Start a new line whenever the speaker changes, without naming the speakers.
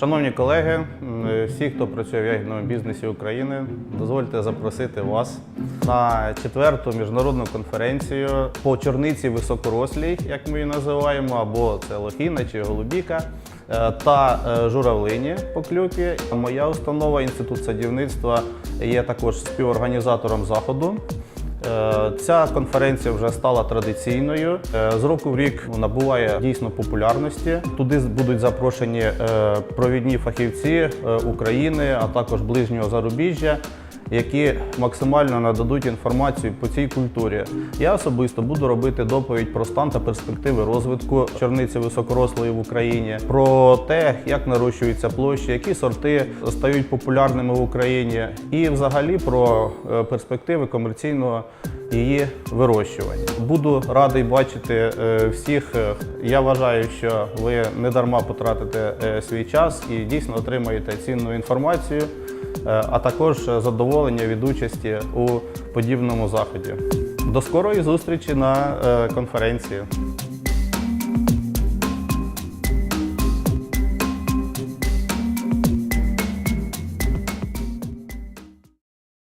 Шановні колеги, всі, хто працює в ягідному бізнесі України, дозвольте запросити вас на четверту міжнародну конференцію по чорниці високорослій, як ми її називаємо, або це лохіна чи голубіка. е, Та е, журавлині по клюкві. Моя установа інститут садівництва є також співорганізатором заходу. Е, Ця конференція вже стала традиційною. Е, З року в рік набуває дійсно популярності. Туди будуть запрошені е, провідні фахівці України, а також ближнього зарубіжжя, які максимально нададуть інформацію по цій культурі. Я особисто буду робити доповідь про стан та перспективи розвитку чорниці високорослої в Україні, про те, як нарощуються площі, які сорти стають популярними в Україні, і взагалі про е, перспективи комерційного її вирощування. Буду радий бачити е, всіх. Е, Я вважаю, що ви не дарма потратите свій час і дійсно отримаєте цінну інформацію, а також задоволення від участі у подібному заході. До скорої зустрічі на е, конференції.